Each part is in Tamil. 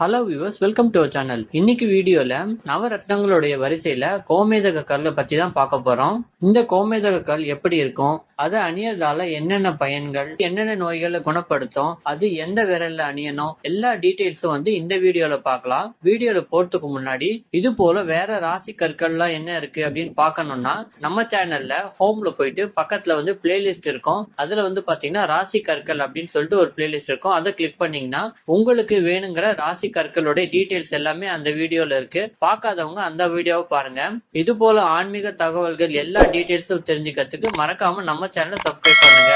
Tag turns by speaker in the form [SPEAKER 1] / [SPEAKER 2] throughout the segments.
[SPEAKER 1] Hello viewers welcome to channel இன்னைக்கு வீடியோல நவரத்னங்களுடைய வரிசையில கோமேதக கல்லை பத்தி தான் பார்க்க போறோம். இந்த கோமேதக எப்படி இருக்கும்? அதை அணியறதால என்னென்ன பயன்கள் என்னென்ன நோய்களை குணப்படுத்தும் அது எந்த விரல்ல அணியணும்? எல்லா டீட்டெயில்ஸும் வந்து இந்த வீடியோல பார்க்கலாம். வீடியோல போறதுக்கு முன்னாடி இது போல வேற ராசி கற்கள்லாம் என்ன இருக்கு அப்படின்னு பார்க்கணும்னா நம்ம சேனல்ல ஹோம்ல போயிட்டு பக்கத்துல வந்து பிளேலிஸ்ட் இருக்கும். அதுல வந்து பாத்தீங்கன்னா ராசி கற்கள் அப்படின்னு சொல்லிட்டு ஒரு பிளேலிஸ்ட் இருக்கும். அதை கிளிக் பண்ணீங்கன்னா உங்களுக்கு வேணுங்கிற ராசி கற்களுடைய டீட்டெயில்ஸ் எல்லாமே அந்த வீடியோல இருக்கு. பார்க்காதவங்க அந்த வீடியோவை பாருங்க. இது போல ஆன்மீக தகவல்கள் எல்லா டீட்டெயில்ஸும் தெரிஞ்சுக்கிறதுக்கு மறக்காம நம்ம சேனலை சப்ஸ்கிரைப் பண்ணுங்க.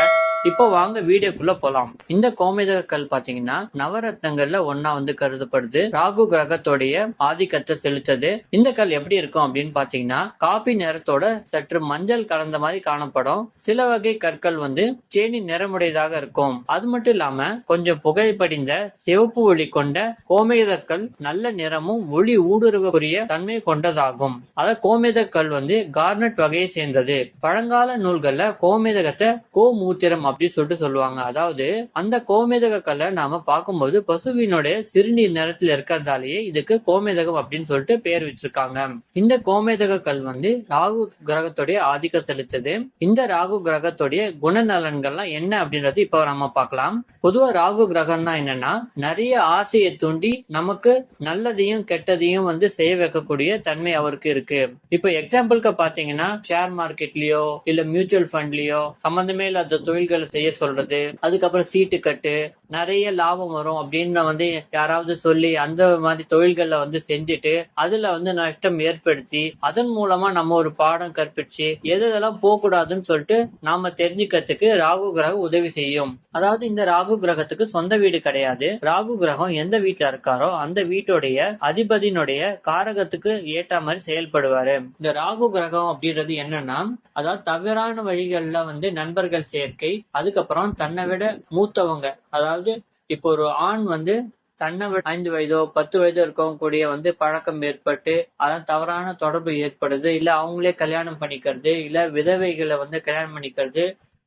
[SPEAKER 1] இப்போ வாங்க வீடியோக்குள்ள போலாம். இந்த கோமேதகக்கள் பாத்தீங்கன்னா நவரத்னங்கள்ல ஒன்னா வந்து கருதப்படுது. ராகு கிரகத்தோடைய ஆதிக்கத்தை செலுத்தது. இந்த கல் எப்படி இருக்கும் அப்படின்னு பாத்தீங்கன்னா காபி நிறத்தோட சற்று மஞ்சள் கலந்த மாதிரி காணப்படும். சில வகை கற்கள் வந்து தேனி நிறமுடையதாக இருக்கும். அது மட்டும் இல்லாம கொஞ்சம் புகைப்படிந்த சிவப்பு ஒளி கொண்ட கோமேதக்கல் நல்ல நிறமும் ஒளி ஊடுருவக்கூடிய தன்மை கொண்டதாகும். அத கோமேதக்கல் வந்து கார்னட் வகையை சேர்ந்தது. பழங்கால நூல்கள்ல கோமேதகத்தை கோமூத்திரம் அப்படின்னு சொல்லிட்டு சொல்லுவாங்க. அதாவது அந்த கோமேதக கல்லை நாம பார்க்கும்போது பசுவினுடைய சிறுநீர் நிறத்தில் இருக்கிறதாலேயே இதுக்கு கோமேதகம் அப்படின்னு சொல்லிட்டு பேர் வச்சிருக்காங்க. இந்த கோமேதக கல் வந்து ராகு கிரகத்துடைய ஆதிக்கம் செலுத்துது. இந்த ராகு கிரகத்துடைய குணநலன்கள்லாம் என்ன அப்படின்றது இப்போ நம்ம பார்க்கலாம். பொதுவா ராகு கிரகம்னா என்னன்னா நிறைய ஆசையை தூண்டி நமக்கு நல்லதையும் கெட்டதையும் வந்து செய்ய வைக்கக்கூடிய தன்மை அவருக்கு இருக்கு. இப்போ எக்ஸாம்பிளுக்கு பாத்தீங்கன்னா ஷேர் மார்க்கெட்லயோ இல்ல மியூச்சுவல் ஃபண்ட்லயோ சம்பந்தமே இல்லாத தொழில்கள் செய்ய சொல்றது அதுக்கப்புறம் சீட்டு கட்டு நிறைய லாபம் வரும் அப்படின்னு வந்து யாராவது சொல்லி அந்த மாதிரி தொழில்கள்ல வந்து செஞ்சுட்டு அதுல வந்து நஷ்டம் ஏற்படுத்தி அதன் மூலமா நம்ம ஒரு பாடம் கற்பிச்சு எது எதெல்லாம் போகக்கூடாதுன்னு சொல்லிட்டு நாம தெரிஞ்சுக்கிறதுக்கு ராகு கிரகம் உதவி செய்யும். அதாவது இந்த ராகு கிரகத்துக்கு சொந்த வீடு கிடையாது. ராகு கிரகம் எந்த வீட்டுல இருக்காரோ அந்த வீட்டுடைய அதிபதியினுடைய காரகத்துக்கு ஏற்ற மாதிரி செயல்படுவாரு. இந்த ராகு கிரகம் அப்படின்றது என்னன்னா அதாவது தவறான வழிகள்ல வந்து நண்பர்கள் சேர்க்கை அதுக்கப்புறம் தன்னை விட மூத்தவங்க. அதாவது இப்போ ஒரு ஆண் வந்து தன்னை விட ஐந்து வயதோ பத்து வயதோ இருக்கவங்க கூடிய வந்து பழக்கம் ஏற்பட்டு அதான் தவறான தொடர்பு ஏற்படுது. இல்ல அவங்களே கல்யாணம் பண்ணிக்கிறது இல்ல விதவைகளை வந்து கல்யாணம் பண்ணிக்கிறது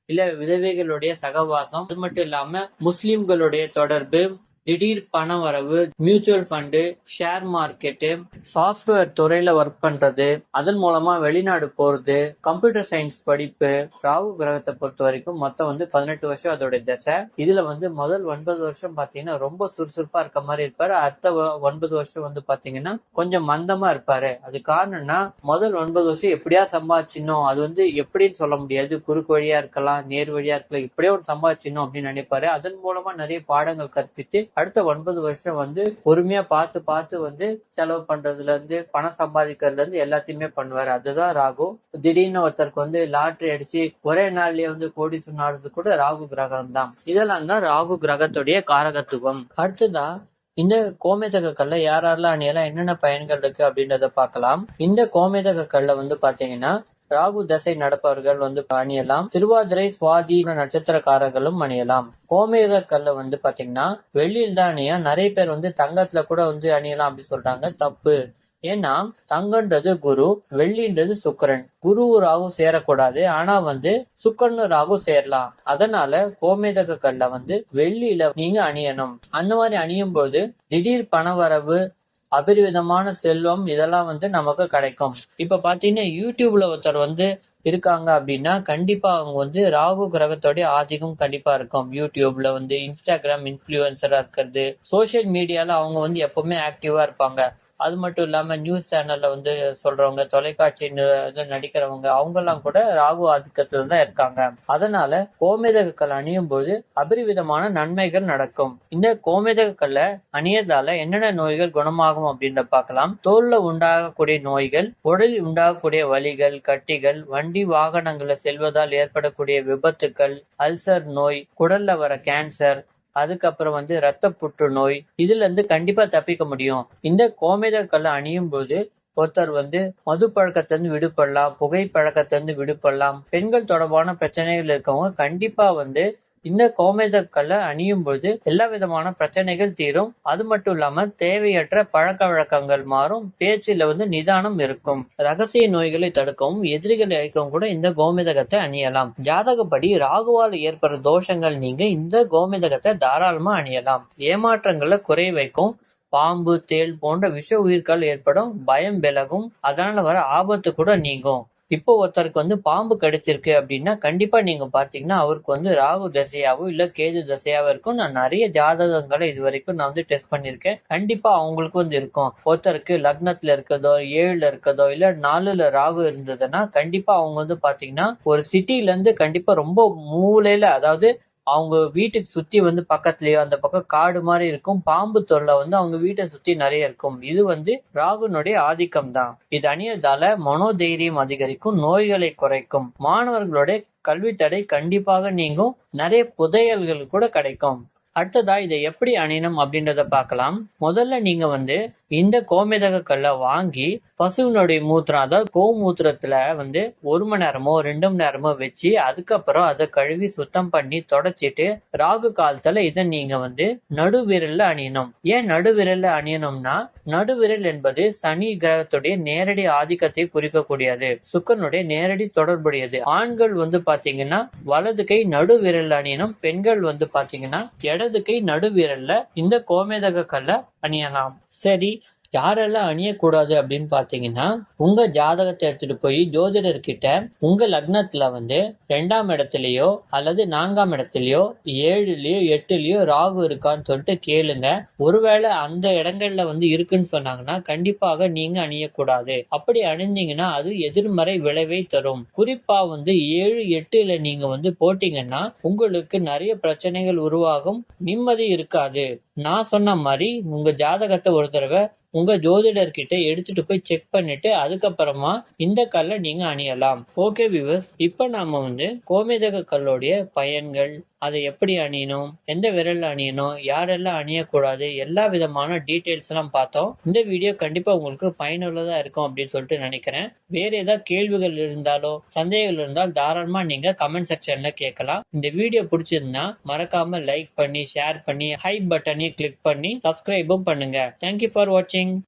[SPEAKER 1] இல்ல விதவைகளுடைய சகவாசம். அது மட்டும் இல்லாம முஸ்லிம்களுடைய தொடர்பு திடீர் பண வரவு mutual fund share market software துறையில ஒர்க் பண்றது அதன் மூலமா வெளிநாடு போறது கம்ப்யூட்டர் சயின்ஸ் படிப்பு ராகு கிரகத்தை பொறுத்த வரைக்கும் மொத்தம் வந்து பதினெட்டு வருஷம் அதோட தசை. இதுல வந்து முதல் ஒன்பது வருஷம் பாத்தீங்கன்னா ரொம்ப சுறுசுறுப்பா இருக்க மாதிரி இருப்பாரு. அடுத்த ஒன்பது வருஷம் வந்து பாத்தீங்கன்னா கொஞ்சம் மந்தமா இருப்பாரு. அது காரணம்னா முதல் ஒன்பது வருஷம் எப்படியா சம்பாதிச்சிடணும் அது வந்து எப்படின்னு சொல்ல முடியாது. குறுக்கு வழியா இருக்கலாம் நேர் வழியா இருக்கலாம் இப்படியே ஒரு சம்பாதிச்சிடணும் அப்படின்னு நினைப்பாரு. அதன் மூலமா நிறைய பாடங்கள் கற்பித்து அடுத்த ஒன்பது வருஷம் வந்து பொறுமையா பார்த்து பார்த்து வந்து செலவு பண்றதுல இருந்து பணம் சம்பாதிக்கிறதுல இருந்து எல்லாத்தையுமே பண்ணுவாரு. அதுதான் ராகு. திடீர்னு ஒருத்தருக்கு வந்து லாட்ரி அடிச்சு ஒரே நாள்லயே வந்து கோடி சொன்னாடுறது கூட ராகு கிரகம் தான். இதெல்லாம் தான் ராகு கிரகத்துடைய காரகத்துவம். அடுத்ததா இந்த கோமேதக கல்ல யார் யாரெல்லாம் அணியெல்லாம் என்னென்ன பயன்கள் இருக்கு அப்படின்றத பார்க்கலாம். இந்த கோமேதக கல்ல வந்து பாத்தீங்கன்னா ராகு தசை நடப்பவர்கள் வந்து அணியலாம். திருவாதிரை சுவாதி நட்சத்திரக்காரர்களும் அணியலாம். கோமேத கல்ல வந்து பாத்தீங்கன்னா வெள்ளியில் தான் அணியா நிறைய பேர் வந்து தங்கத்துல கூட வந்து அணியலாம் அப்படி சொல்றாங்க. தப்பு. ஏன்னா தங்கன்றது குரு வெள்ளின்றது சுக்கிரன். குரு ராகு சேரக்கூடாது. ஆனா வந்து சுக்கரன் ராகு சேரலாம். அதனால கோமேதக கல்ல வந்து வெள்ளியில நீங்க அணியணும். அந்த மாதிரி அணியும் போது திடீர் பணவரவு அபரிவிதமான செல்வம் இதெல்லாம் வந்து நமக்கு கிடைக்கும். இப்ப பாத்தீங்கன்னா யூடியூப்ல ஒருத்தர் வந்து இருக்காங்க அப்படின்னா கண்டிப்பா அவங்க வந்து ராகு கிரகத்தோடைய ஆதிக்கம் கண்டிப்பா இருக்கும். யூடியூப்ல வந்து இன்ஸ்டாகிராம் இன்ஃபுளுசரா இருக்கிறது சோஷியல் மீடியால அவங்க வந்து எப்பவுமே ஆக்டிவா இருப்பாங்க. அது மட்டும் இல்லாம நியூஸ் சேனல்ல வந்து சொல்றவங்க தொலைக்காட்சி நடிக்கிறவங்க அவங்க எல்லாம் கூட ராகு ஆதிக்கத்துல தான் இருக்காங்க. அதனால கோமேதகக்கள் அணியும் போது அபரிவிதமான நன்மைகள் நடக்கும். இந்த கோமேதக அணியதால என்னென்ன நோய்கள் குணமாகும் அப்படின்ற பார்க்கலாம். தோல்ல உண்டாகக்கூடிய நோய்கள் உடலில் உண்டாகக்கூடிய வலிகள் கட்டிகள் வண்டி வாகனங்களை செல்வதால் ஏற்படக்கூடிய விபத்துக்கள் அல்சர் நோய் குடல்ல வர கேன்சர் அதுக்கப்புறம் வந்து ரத்த புற்றுநோய் இதுல இருந்து கண்டிப்பா தப்பிக்க முடியும். இந்த கோமேத கல்லை அணியும் போது ஒருத்தர் வந்து மது பழக்கத்திலிருந்து விடுபடலாம் புகை பழக்கத்திலிருந்து விடுபடலாம். பெண்கள் தொடர்பான பிரச்சனைகள் இருக்கவங்க கண்டிப்பா வந்து இந்த கோமேத அணியும்போது அணியும் எல்லா விதமான பிரச்சனைகள் தீரும். அது மட்டும் இல்லாம தேவையற்ற பழக்க வழக்கங்கள் மாறும். பேச்சில வந்து நிதானம் இருக்கும். ரகசிய நோய்களை தடுக்கவும் எதிரிகளை அழிக்கவும் கூட இந்த கோமேதகத்தை அணியலாம். ஜாதகப்படி ராகுவால் ஏற்படுற தோஷங்கள் நீங்க இந்த கோமேதகத்தை தாராளமா அணியலாம். ஏமாற்றங்களை குறை வைக்கும். பாம்பு தேள் போன்ற விஷ உயிர்கள் ஏற்படும். பயம் விலகும். அதனால வர ஆபத்து கூட நீங்கும். இப்போ ஒருத்தருக்கு வந்து பாம்பு கடிச்சிருக்கு அப்படின்னா கண்டிப்பா நீங்க பாத்தீங்கன்னா அவருக்கு வந்து ராகு தசையாவோ இல்ல கேது தசையாவோ இருக்கும். நான் நிறைய ஜாதகங்களை இது வரைக்கும் நான் வந்து டெஸ்ட் பண்ணிருக்கேன் கண்டிப்பா அவங்களுக்கு வந்து இருக்கும். ஒருத்தருக்கு லக்னத்துல இருக்கதோ ஏழுல இருக்கதோ இல்ல நாலுல ராகு இருந்ததுன்னா கண்டிப்பா அவங்க வந்து பாத்தீங்கன்னா ஒரு சிட்டில இருந்து கண்டிப்பா ரொம்ப மூலையில அதாவது அவங்க வீட்டுக்கு சுத்தி வந்து பக்கத்துலயோ அந்த பக்கம் காடு மாதிரி இருக்கும் பாம்பு தொல்லை வந்து அவங்க வீட்டை சுத்தி நிறைய இருக்கும். இது வந்து ராகுனுடைய ஆதிக்கம் தான் இது அணியதால மனோதைரியம் அதிகரிக்கும் நோய்களை குறைக்கும். மாணவர்களுடைய கல்வி தடை கண்டிப்பாக நீங்கும். நிறைய புதையல்கள் கூட கிடைக்கும். அடுத்ததா இதை எப்படி அணியணும் அப்படின்றத பார்க்கலாம். முதல்ல நீங்க வந்து இந்த கோமேதக கல்லை வாங்கி பசுவினுடைய மூத்திரம் அதாவது கோமூத்திரத்துல வந்து ஒரு மணி நேரமோ ரெண்டு மணி நேரமோ வச்சு அதுக்கப்புறம் அதை கழுவி சுத்தம் பண்ணி தொடச்சிட்டு ராகு காலத்துல இதை நீங்க வந்து நடுவிரல்ல அணியணும். ஏன் நடுவிரல்ல அணியணும்னா நடுவிரல் என்பது சனி கிரகத்துடைய நேரடி ஆதிக்கத்தை குறிக்கக்கூடியது. சுக்கரனுடைய நேரடி தொடர்புடையது. ஆண்கள் வந்து பாத்தீங்கன்னா வலது கை நடுவிரல் அணியணும். பெண்கள் வந்து பாத்தீங்கன்னா இடது கை நடுவிரல்ல இந்த கோமேதக கல்லை அணியலாம். சரி யாரெல்லாம் அணியக்கூடாது அப்படின்னு பார்த்தீங்கன்னா உங்க ஜாதகத்தை எடுத்துட்டு போய் ஜோதிடர்கிட்ட உங்க லக்னத்துல வந்து ரெண்டாம் இடத்துலயோ அல்லது நான்காம் இடத்துலயோ ஏழுலயோ எட்டுலயோ ராகு இருக்கான்னு சொல்லிட்டு கேளுங்க. ஒருவேளை அந்த இடங்கள்ல வந்து இருக்குன்னு சொன்னாங்கன்னா கண்டிப்பாக நீங்க அணியக்கூடாது. அப்படி அணிஞ்சீங்கன்னா அது எதிர்மறை விளைவை தரும். குறிப்பா வந்து ஏழு எட்டுல நீங்க வந்து போட்டீங்கன்னா உங்களுக்கு நிறைய பிரச்சனைகள் உருவாகும். நிம்மதி இருக்காது. நான் சொன்ன மாதிரி உங்க ஜாதகத்தை ஒரு தடவை உங்க ஜோதிடர்கிட்ட எடுத்துட்டு போய் செக் பண்ணிட்டு அதுக்கப்புறமா இந்த கல்லை நீங்க அணியலாம். ஓகே விவஸ் இப்ப நாம வந்து கோமேதக கல்லுடைய பயன்கள் அதை எப்படி அணியணும் எந்த விரலில் அணியணும் யாரெல்லாம் அணியக்கூடாது எல்லா விதமான டீட்டெயில்ஸ்லாம் பார்த்தோம். இந்த வீடியோ கண்டிப்பாக உங்களுக்கு பயனுள்ளதாக இருக்கும் அப்படின்னு சொல்லிட்டு நினைக்கிறேன். வேறு ஏதாவது கேள்விகள் இருந்தாலோ சந்தேகங்கள் இருந்தால் தாராளமாக நீங்கள் கமெண்ட் செக்ஷனில் கேட்கலாம். இந்த வீடியோ பிடிச்சிருந்தா மறக்காம லைக் பண்ணி ஷேர் பண்ணி ஹை பட்டனையும் கிளிக் பண்ணி சப்ஸ்கிரைபும் பண்ணுங்க. தேங்க்யூ ஃபார் வாட்சிங்